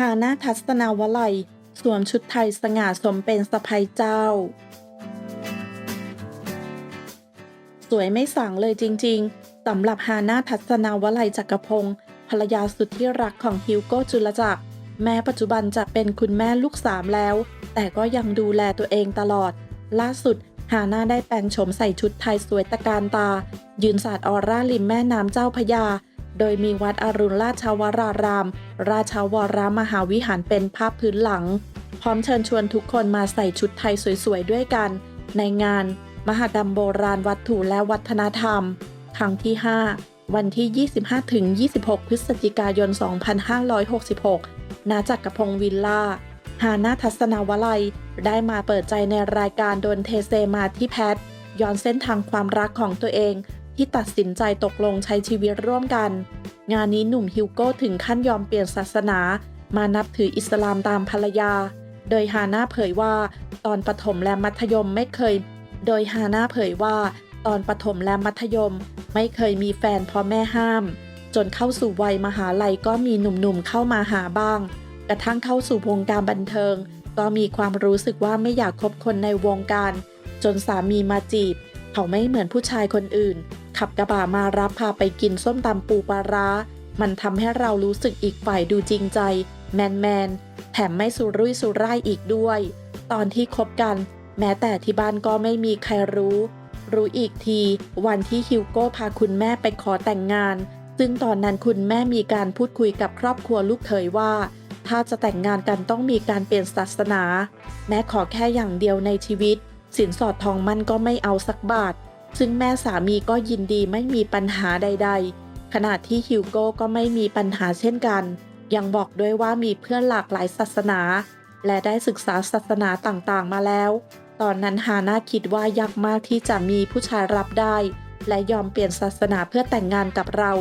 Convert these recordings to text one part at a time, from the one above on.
ฮานาทัศนาวลัย สวมชุดไทยสง่าสมเป็นสะพายเจ้า สวยไม่สั่งเลยจริง ๆสำหรับฮานาทัศนาวลัยจักรพงศ์ภรรยาสุดที่รักของฮิวโก้จุลจักร แม้ปัจจุบันจะเป็นคุณแม่ลูกสามแล้ว แต่ก็ยังดูแลตัวเองตลอด ล่าสุด ฮาน่าได้แปลงโฉมใส่ชุดไทยสวยตะการตา ยืนสาดออร่าริมแม่น้ำเจ้าพยา โดยมีวัดอรุณราชวราราม ราชวรามหาวิหารเป็นภาพพื้นหลัง พร้อมเชิญชวนทุกคนมาใส่ชุดไทยสวยๆด้วยกัน ในงาน มหกรรมโบราณวัตถุและวัฒนธรรม ครั้งที่ 5 วันที่ 25-26 พฤศจิกายน 2566 ณ จักรพงศ์วิลล่า ฮานาทัศนาวลัย ได้มาเปิดใจในรายการโดนเทเซมาที่แพทย้อนเส้นทางความรักของตัวเอง ที่ตัดสินใจตกลงใช้ชีวิตร่วมกัน งานนี้หนุ่มฮิวโก้ถึงขั้นยอมเปลี่ยนศาสนา มานับถืออิสลามตามภรรยา โดยฮาน่าเผยว่า ตอนประถมและมัธยมไม่เคย โดยฮาน่าเผยว่า ตอนประถมและมัธยม ไม่เคยมีแฟนเพราะแม่ห้าม จนเข้าสู่วัยมหาลัยก็มีหนุ่มๆเข้ามาหาบ้าง กระทั่งเข้าสู่วงการบันเทิง ก็มีความรู้สึกว่าไม่อยากคบคนในวงการ จนสามีมาจีบ เขาไม่เหมือนผู้ชายคนอื่น ขับกระบะมารับพาไปกินส้มตำปูปลาร้า มันทำให้เรารู้สึกอีกฝ่ายดูจริงใจ แมนแมนแถมไม่สุรุ่ยสุร่ายอีกด้วย ตอนที่คบกัน แม้แต่ที่บ้านก็ไม่มีใครรู้ รู้อีกที วันที่ฮิวโก้พาคุณแม่ไปขอแต่งงาน ซึ่งตอนนั้นคุณแม่มีการพูดคุยกับครอบครัวลูกเขยว่า ถ้าจะแต่งงานกันต้องมีการเปลี่ยนศาสนา แม่ขอแค่อย่างเดียวในชีวิต สินสอดทองมั่นก็ไม่เอาสักบาท ซึ่งแม่สามีก็ยินดีไม่มีปัญหาใด ๆ ขณะที่ฮิวโก้ก็ไม่มีปัญหาเช่นกัน ยังบอกด้วยว่ามีเพื่อนหลากหลายศาสนา และได้ศึกษาศาสนาต่างๆมาแล้ว ตอนนั้นฮาน่าคิดว่ายากมากที่จะมีผู้ชายรับได้ และยอมเปลี่ยนศาสนาเพื่อแต่งงานกับเรา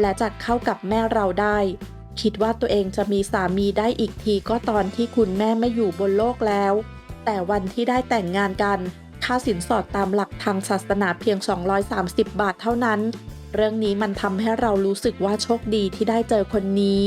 และจะเข้ากับแม่เราได้ คิดว่าตัวเองจะมีสามีได้อีกทีก็ตอนที่คุณแม่ไม่อยู่บนโลกแล้ว แต่วันที่ได้แต่งงานกัน ค่าสินสอดตามหลักทางศาสนาเพียง 230 บาทเท่านั้น เรื่องนี้มันทำให้เรารู้สึกว่าโชคดีที่ได้เจอคนนี้